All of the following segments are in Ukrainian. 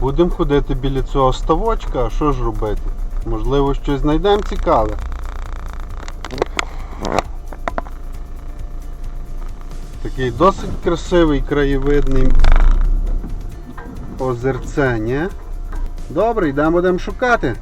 Будемо ходити біля цього ставочка, а що ж робити? Можливо, щось знайдемо цікаве. Такий досить красивий краєвидний озерце? Добре, йдемо будемо шукати.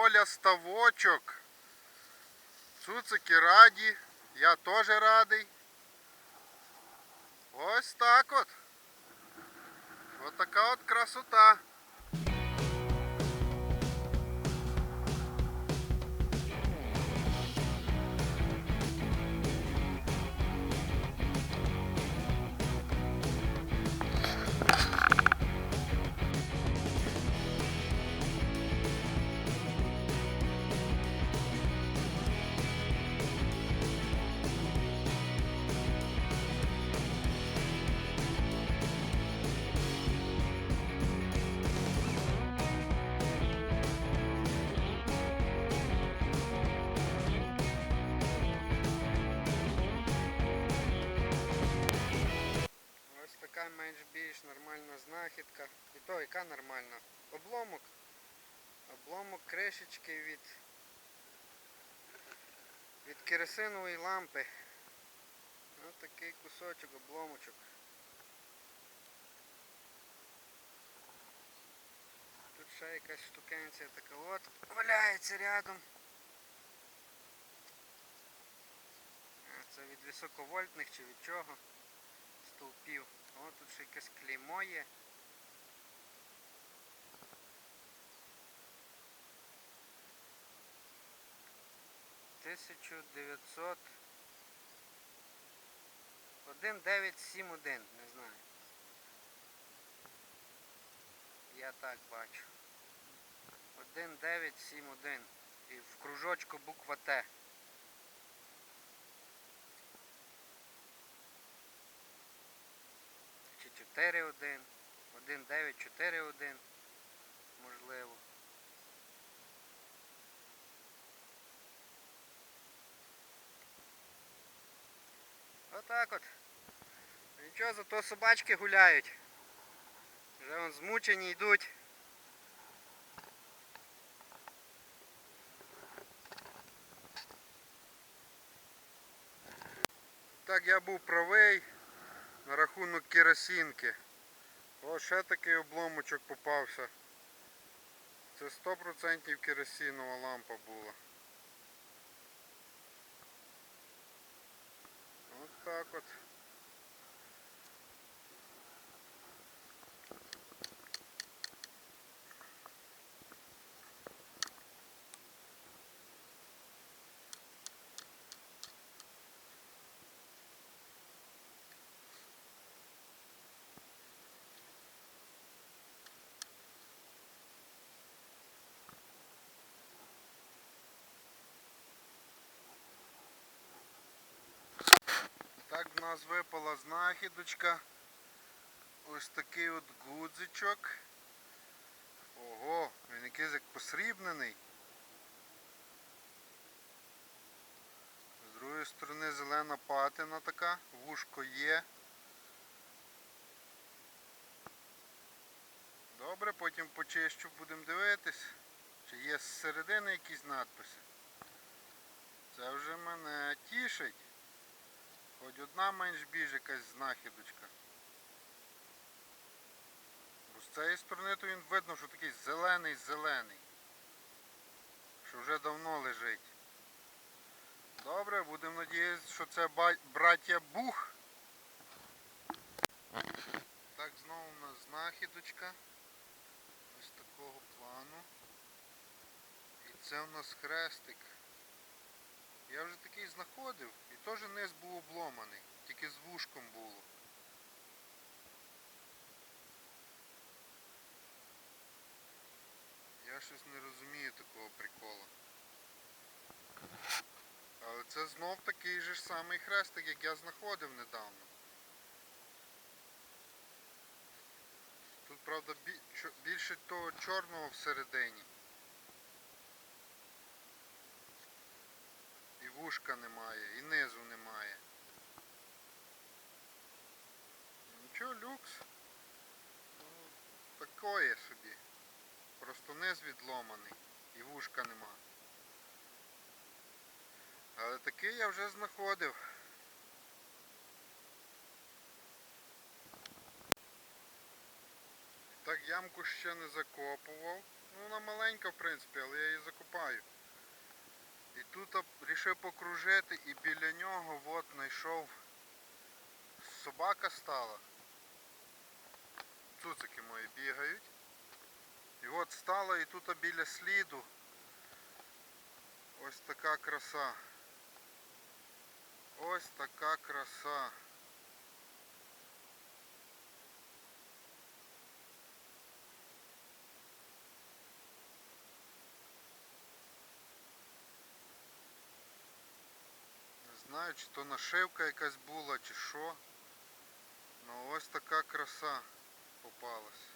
Поля ставочок. Цуцики раді, я теж радий. Ось так от. Ось така от красота. Знахідка. І то яка нормальна? Обломок. Обломок кришечки від, від керосинової лампи. Ось такий кусочок, обломочок. Тут ще якась штукенція така от валяється рядом. Це від високовольтних чи від чого? Стовпів. О, тут ще якесь клеймо є. Тисячу дев'ятсот один дев'ять сім один, не знаю. Я так бачу. Один дев'ять сім один. І в кружочку буква Т. Чи 4-1, 1-9-4-1, можливо. Отак от. Нічого, зато собачки гуляють. Вже вон змучені йдуть. Так, я був правий на рахунок керосинки. О, ще такий обломочок попався. Це 100% керосинова лампа була. От так от. Так в нас випала знахідочка. Ось такий от гудзичок. Ого, він якийсь як посрібнений. З другої сторони зелена патина така, вушко є. Добре, потім почищу, будемо дивитись, чи є з середини якісь надписи. Це вже мене тішить. Хоч одна менш біж якась знахідочка. Бо з цієї сторони то він видно, що такий зелений-зелений. Що вже давно лежить. Добре, будемо надіятися, що це браття Бух. Так, знову у нас знахідочка. Ось такого плану. І це у нас хрестик. Я вже такий знаходив і теж низ був обломаний, тільки з вушком було. Я щось не розумію такого приколу. Але це знов такий же ж самий хрестик, як я знаходив недавно. Тут, правда, більше того чорного всередині. Вушка немає, і низу немає. Нічого, люкс. Ну, такое собі. Просто низ відломаний і вушка нема. Але такий я вже знаходив. Так ямку ще не закопував. Ну вона маленька в принципі, але я її закопаю. І тут рішив покружити і біля нього от знайшов собака стала. Цуцики мої бігають. І от стала і тут біля сліду ось така краса. Ось така краса. Не знаю, чи то нашивка якась була, чи що. Ну ось така краса попалась.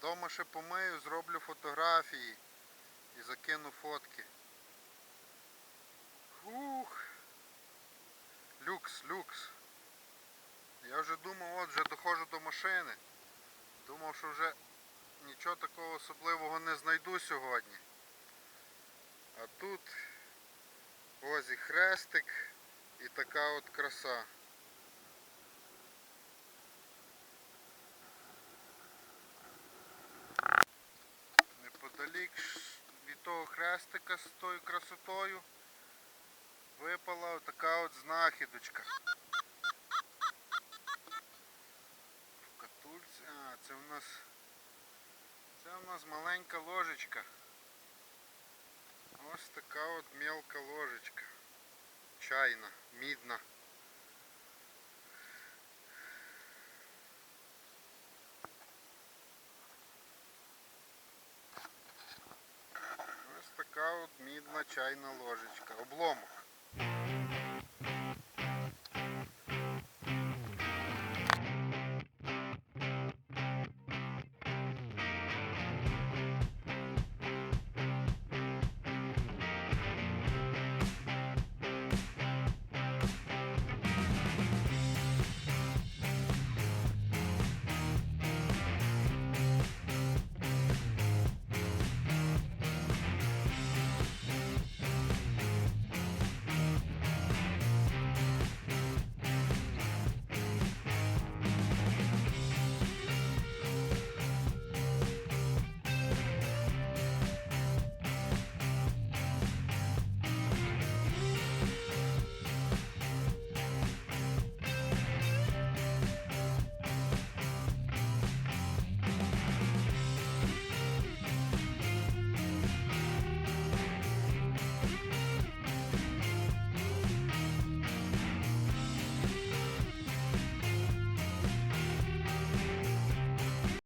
Дома ще помию, зроблю фотографії і закину фотки. Ух. Люкс, люкс. Я вже думав, от вже доходжу до машини. Думав, що вже нічого такого особливого не знайду сьогодні. А тут ось і хрестик і така от краса. Неподалік від того хрестика з тою красотою випала така от знахідочка. Нас маленька ложечка. Ось така от мелка ложечка. Чайна, мідна. Ось така от мідна чайна ложечка. Обломок.